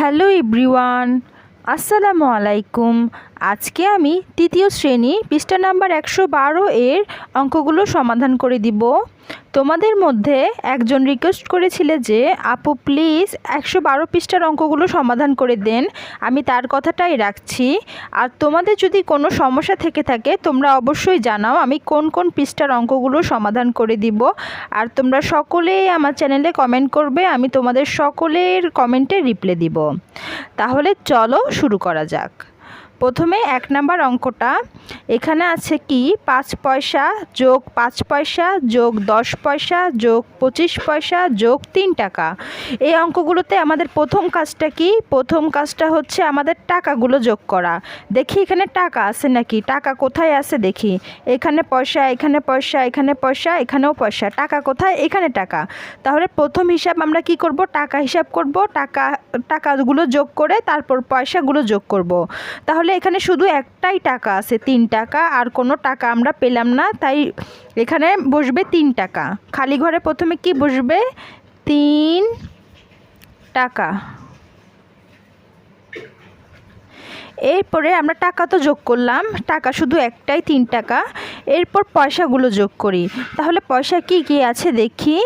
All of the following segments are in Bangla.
হ্যালো এভরিওয়ান, আসসালামু আলাইকুম। আজকে আমি তৃতীয় শ্রেণি পৃষ্ঠা নাম্বার একশো বারো এর অঙ্কগুলো সমাধান করে দিব। তোমাদের মধ্যে একজন রিকোয়েস্ট করেছিলে যে, আপু প্লিজ একশো বারো পৃষ্ঠার অঙ্কগুলো সমাধান করে দেন। আমি তার কথাটাই রাখছি। আর তোমাদের যদি কোনো সমস্যা থেকে থাকে, তোমরা অবশ্যই জানাও আমি কোন কোন পৃষ্ঠার অঙ্কগুলো সমাধান করে দিব। আর তোমরা সকলেই আমার চ্যানেলে কমেন্ট করবে, আমি তোমাদের সকলের কমেন্টে রিপ্লাই দিব। তাহলে চলো শুরু করা যাক। প্রথমে এক নাম্বার অঙ্কটা, এখানে আছে কি, পাঁচ পয়সা যোগ পাঁচ পয়সা যোগ দশ পয়সা যোগ পঁচিশ পয়সা যোগ তিন টাকা। এই অঙ্কগুলোতে আমাদের প্রথম কাজটা কি? প্রথম কাজটা হচ্ছে আমাদের টাকাগুলো যোগ করা। দেখি এখানে টাকা আছে নাকি? টাকা কোথায় আছে দেখি। এখানে পয়সা এখানে পয়সা এখানে পয়সা, এখানেও পয়সা। টাকা কোথায়? এখানে টাকা। তাহলে প্রথম হিসাব আমরা কি করব? টাকা হিসাব করব। টাকা টাকাগুলো যোগ করে তারপর পয়সাগুলো যোগ করব। তাহলে এখানে শুধু একটাই টাকা আছে, তিন টাকা, আর কোনো টাকা আমরা পেলাম না, তাই এখানে বসবে তিন টাকা। খালি ঘরে প্রথমে কি বসবে? তিন টাকা। এরপরে আমরা টাকা তো যোগ করলাম। টাকা শুধু একটাই, তিন টাকা। এরপর পয়সাগুলো যোগ করি। তাহলে পয়সা কি কি আছে দেখি।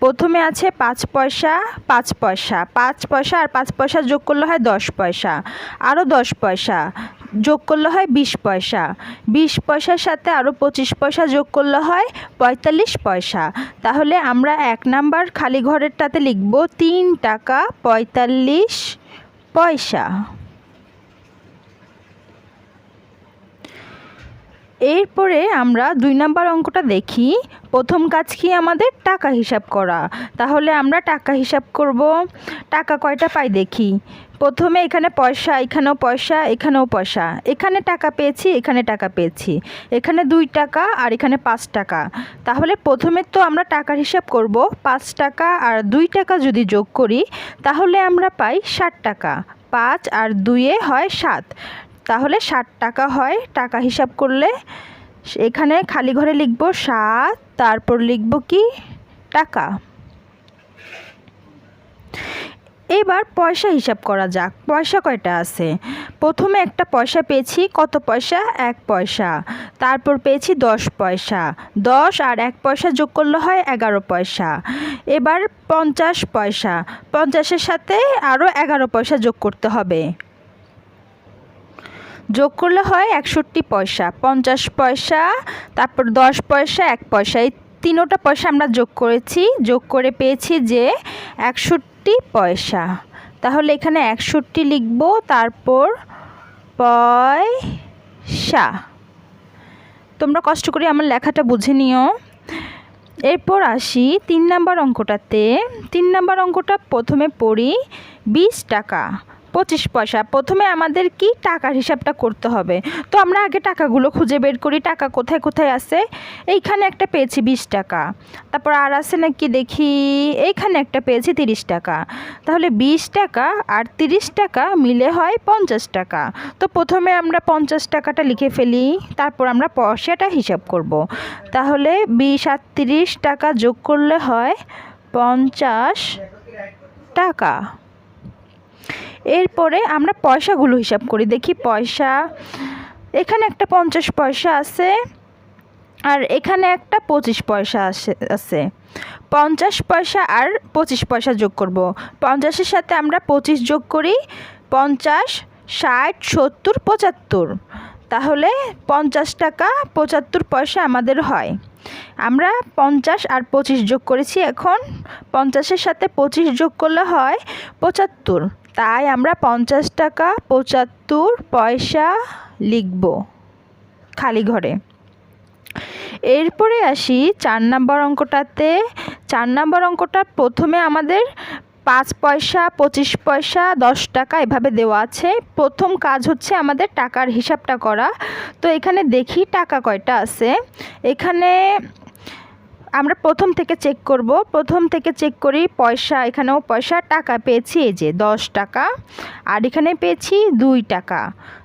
প্রথমে আছে পাঁচ পয়সা পাঁচ পয়সা। পাঁচ পয়সা আর পাঁচ পয়সা যোগ করলে হয় দশ পয়সা। আরও দশ পয়সা যোগ করলে হয় বিশ পয়সা। বিশ পয়সার সাথে আরও পঁচিশ পয়সা যোগ করলে হয় পঁয়তাল্লিশ পয়সা। তাহলে আমরা এক নাম্বার খালি ঘরেরটাতে লিখব তিন টাকা পঁয়তাল্লিশ পয়সা। এরপরে আমরা দুই নাম্বার অঙ্কটা দেখি। প্রথম কাজ কি আমাদের? টাকা হিসাব করা। তাহলে আমরা টাকা হিসাব করব। টাকা কয়টা পাই দেখি? প্রথমে এখানে পয়সা, এখানেও পয়সা এখানেও পয়সা। এখানে টাকা পেয়েছি, এখানে টাকা পেয়েছি। এখানে দুই টাকা আর এখানে পাঁচ টাকা। তাহলে প্রথমে তো আমরা টাকার হিসাব করব। পাঁচ টাকা আর দুই টাকা যদি যোগ করি, তাহলে আমরা পাই ষাট টাকা। পাঁচ আর দুইয়ে হয় সাত। তাহলে ষাট টাকা হয়। টাকা হিসাব করলে এখানে খালি ঘরে লিখব সাত, তারপর লিখব কি? টাকা। এবার পয়সা হিসাব করা যাক। পয়সা কয়টা আছে? প্রথমে একটা পয়সা পেয়েছি, কত পয়সা? এক পয়সা। তারপর পেয়েছি দশ পয়সা। দশ আর এক পয়সা যোগ করলে হয় এগারো পয়সা। এবার পঞ্চাশ পয়সা। পঞ্চাশের সাথে আরও এগারো পয়সা যোগ করতে হবে। যোগ করলে হয় একষট্টি পয়সা, পঞ্চাশ পয়সা, তারপর দশ পয়সা, এক পয়সা। এই তিনোটা পয়সা আমরা যোগ করেছি। যোগ করে পেয়েছি যে একষট্টি পয়সা। তাহলে এখানে একষট্টি লিখব, তারপর পয়সা। তোমরা কষ্ট করে আমার লেখাটা বুঝে নিও। এরপর আসি তিন নাম্বার অঙ্কটাতে। তিন নাম্বার অঙ্কটা প্রথমে পড়ি বিশ টাকা। পঁচিশ পয়সা। প্রথমে আমাদের কি টাকার হিসাবটা করতে হবে? তো আমরা আগে টাকাগুলো খুঁজে বের করি, টাকা কোথায় কোথায় আছে? এইখানে একটা পেয়েছি বিশ টাকা। তারপর আর আছে নাকি দেখি, এইখানে একটা পেয়েছি তিরিশ টাকা। তাহলে বিশ টাকা আর তিরিশ টাকা মিলে হয় পঞ্চাশ টাকা। তো প্রথমে আমরা পঞ্চাশ টাকাটা লিখে ফেলি, তারপর আমরা পয়সাটা হিসাব করব। তাহলে বিশ আর তিরিশ টাকা যোগ করলে হয় পঞ্চাশ টাকা। এরপরে আমরা পয়সাগুলো হিসাব করি। দেখি পয়সা, এখানে একটা পঞ্চাশ পয়সা আছে আর এখানে একটা পঁচিশ পয়সা আসে, আছে। পঞ্চাশ পয়সা আর পঁচিশ পয়সা যোগ করব। পঞ্চাশের সাথে আমরা পঁচিশ যোগ করি, পঞ্চাশ, ষাট, সত্তর, পঁচাত্তর। তাহলে পঞ্চাশ টাকা পঁচাত্তর পয়সা আমাদের হয়। আমরা পঞ্চাশ আর পঁচিশ যোগ করেছি এখন পঞ্চাশের সাথে পঁচিশ যোগ করলে হয় পঁচাত্তর। তাই আমরা পঞ্চাশ টাকা পঁচাত্তর পয়সা লিখব খালি ঘরে। এরপরে আসি চার নম্বর অঙ্কটাতে। চার নম্বর অঙ্কটা প্রথমে আমাদের পাঁচ পয়সা, পঁচিশ পয়সা, দশ টাকা এভাবে দেওয়া আছে। প্রথম কাজ হচ্ছে আমাদের টাকার হিসাবটা করা। তো এখানে দেখি টাকা কয়টা আছে। এখানে আমরা প্রথম থেকে চেক করব। প্রথম থেকে চেক করি, পয়সা এখানেও পয়সা, টাকা পেয়েছি এই যে দশ টাকা। আর এখানে পেয়েছি দুই টাকা।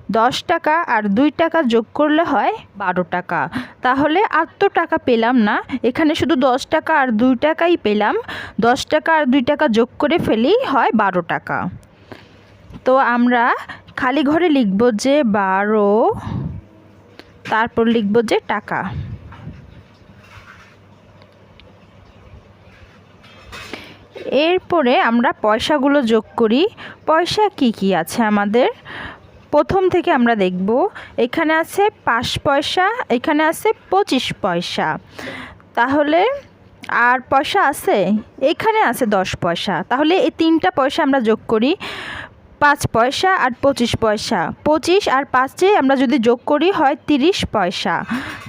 দশ টাকা আর দুই টাকা যোগ করলে হয় বারো টাকা। তাহলে আর তো টাকা পেলাম না। এখানে শুধু দশ টাকা আর দুই টাকাই পেলাম। দশ টাকা আর দুই টাকা যোগ করে ফেলি হয় বারো টাকা। তো আমরা খালি ঘরে লিখব যে বারো, তারপর লিখব যে টাকা। এরপরে আমরা পয়সাগুলো যোগ করি। পয়সা কি কি আছে আমাদের? প্রথম থেকে আমরা দেখব, এখানে আছে পাঁচ পয়সা, এখানে আছে পঁচিশ পয়সা। তাহলে আর পয়সা আছে? এখানে আছে দশ পয়সা। তাহলে এই তিনটা পয়সা আমরা যোগ করি, পাঁচ পয়সা আর পঁচিশ পয়সা। পঁচিশ আর পাঁচে আমরা যদি যোগ করি হয় তিরিশ পয়সা।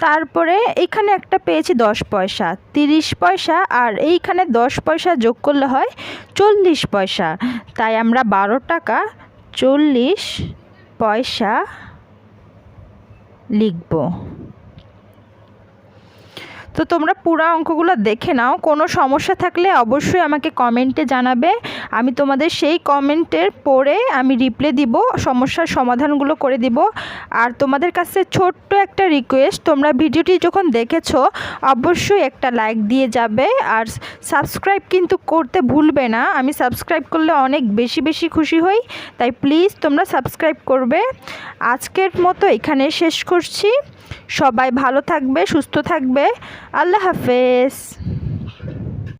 তারপরে এখানে একটা পেয়েছি দশ পয়সা। তিরিশ পয়সা আর এইখানে দশ পয়সা যোগ করলে হয় চল্লিশ পয়সা। তাই আমরা বারো টাকা চল্লিশ পয়সা লিখব। তো তোমরা পুরো অঙ্কগুলো দেখে নাও। কোনো সমস্যা থাকলে অবশ্যই আমাকে কমেন্টে জানাবে। আমি তোমাদের সেই কমেন্টের পরে আমি রিপ্লে দিব, সমস্যার সমাধানগুলো করে দিব। আর তোমাদের কাছে ছোট্ট একটা রিকোয়েস্ট তোমরা ভিডিওটি যখন দেখেছ, অবশ্যই একটা লাইক দিয়ে যাবে। আর সাবস্ক্রাইব কিন্তু করতে ভুলবে না, আমি সাবস্ক্রাইব করলে অনেক বেশি বেশি খুশি হই, তাই প্লিজ তোমরা সাবস্ক্রাইব করবে। আজকের মতো এখানে শেষ করছি। সবাই ভালো থাকবে, সুস্থ থাকবে। আল্লাহ হাফেজ।